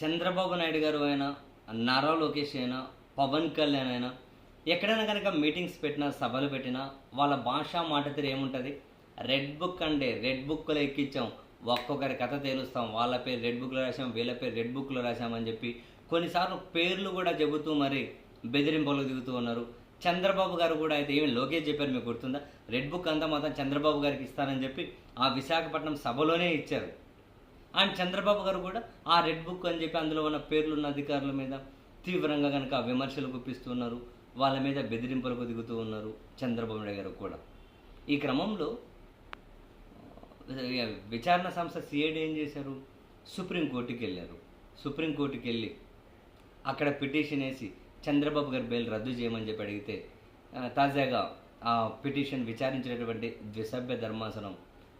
చంద్రబాబు నాయుడు గారు అయినా నారా లోకేష్ అయినా పవన్ కళ్యాణ్ అయినా ఎక్కడైనా కనుక మీటింగ్స్ పెట్టినా సభలు పెట్టినా వాళ్ళ భాష మాట తీరు ఏముంటుంది? రెడ్ బుక్ అంటే రెడ్ బుక్లో ఎక్కించాం ఒక్కొక్కరి కథ తేలుస్తాం. వాళ్ళ పేరు రెడ్ బుక్లో రాసాం వీళ్ళ పేరు రెడ్ బుక్లో రాసామని చెప్పి కొన్నిసార్లు పేర్లు కూడా చెబుతూ మరి బెదిరింపులు దిగుతూ ఉన్నారు. చంద్రబాబు గారు కూడా అయితే ఏమి లోకేష్ చెప్పారు మీకు గుర్తుందా? రెడ్ బుక్ అంతా మాత్రం చంద్రబాబు గారికి ఇస్తానని చెప్పి ఆ విశాఖపట్నం సభలోనే ఇచ్చారు. అండ్ చంద్రబాబు గారు కూడా ఆ రెడ్ బుక్ అని చెప్పి అందులో ఉన్న పేర్లు ఉన్న అధికారుల మీద తీవ్రంగా కనుక విమర్శలు గుప్పిస్తున్నారు వాళ్ళ మీద బెదిరింపులకు దిగుతూ ఉన్నారు చంద్రబాబు నాయుడు గారు కూడా. ఈ క్రమంలో విచారణ సంస్థ సిఐడి ఏం చేశారు? సుప్రీంకోర్టుకి వెళ్ళారు. సుప్రీంకోర్టుకి వెళ్ళి అక్కడ పిటిషన్ వేసి చంద్రబాబు గారి బెయిల్ రద్దు చేయమని చెప్పి అడిగితే తాజాగా ఆ పిటిషన్ విచారించినటువంటి ద్విసభ్య ధర్మాసనం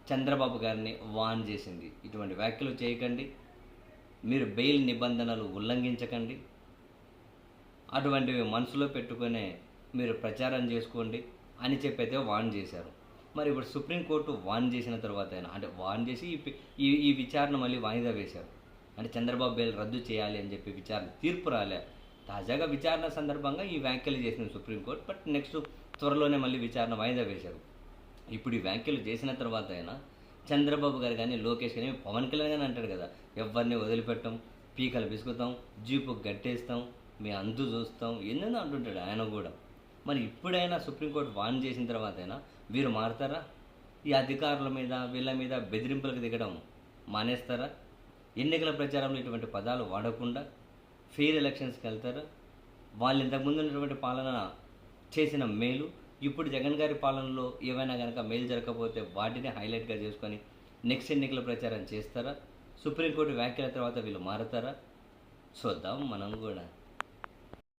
చంద్రబాబు గారిని వాన్ చేసింది. ఇటువంటి వ్యాఖ్యలు చేయకండి. మీరు బెయిల్ నిబంధనలు ఉల్లంఘించకండి. అటువంటివి మనసులో పెట్టుకునే మీరు ప్రచారం చేసుకోండి అని చెప్పైతే వాన్ చేశారు. మరి ఇప్పుడు సుప్రీంకోర్టు వాన్ చేసిన తర్వాత అయినా అంటే వాన్ చేసి ఈ ఈ విచారణ మళ్ళీ వాయిదా వేశారు. అంటే చంద్రబాబు బెయిల్ రద్దు చేయాలి అని చెప్పి విచారణ తీర్పు రాలే. తాజాగా విచారణ సందర్భంగా ఈ వ్యాఖ్యలు చేసింది సుప్రీంకోర్టు బట్ నెక్స్ట్ త్వరలోనే మళ్ళీ విచారణ వాయిదా వేశారు. ఇప్పుడు ఈ వ్యాఖ్యలు చేసిన తర్వాత అయినా చంద్రబాబు గారు కానీ లోకేష్ కానీ పవన్ కళ్యాణ్ కానీ అంటాడు కదా ఎవరిని వదిలిపెట్టం పీకలు బిసుకుతాం జీపు గట్టేస్తాం మీ అందు చూస్తాం ఎన్నెన్నో అంటుంటాడు ఆయన కూడా. మరి ఇప్పుడైనా సుప్రీంకోర్టు వాన్ చేసిన తర్వాత అయినా వీరు మారుతారా? ఈ అధికారుల మీద వీళ్ళ మీద బెదిరింపులకు దిగడం మానేస్తారా? ఎన్నికల ప్రచారంలో ఇటువంటి పదాలు వాడకుండా ఫెయిర్ ఎలక్షన్స్కి వెళ్తారా? వాళ్ళు ఇంతకుముందు ఉన్నటువంటి పాలన చేసిన మేలు ఇప్పుడు జగన్ గారి పాలనలో ఏవైనా కనుక మేలు జరగకపోతే వాటిని హైలైట్గా చేసుకొని నెక్స్ట్ ఎన్నికల ప్రచారం చేస్తారా? సుప్రీంకోర్టు వ్యాఖ్యల తర్వాత వీళ్ళు మారతారా? చూద్దాం మనం కూడా.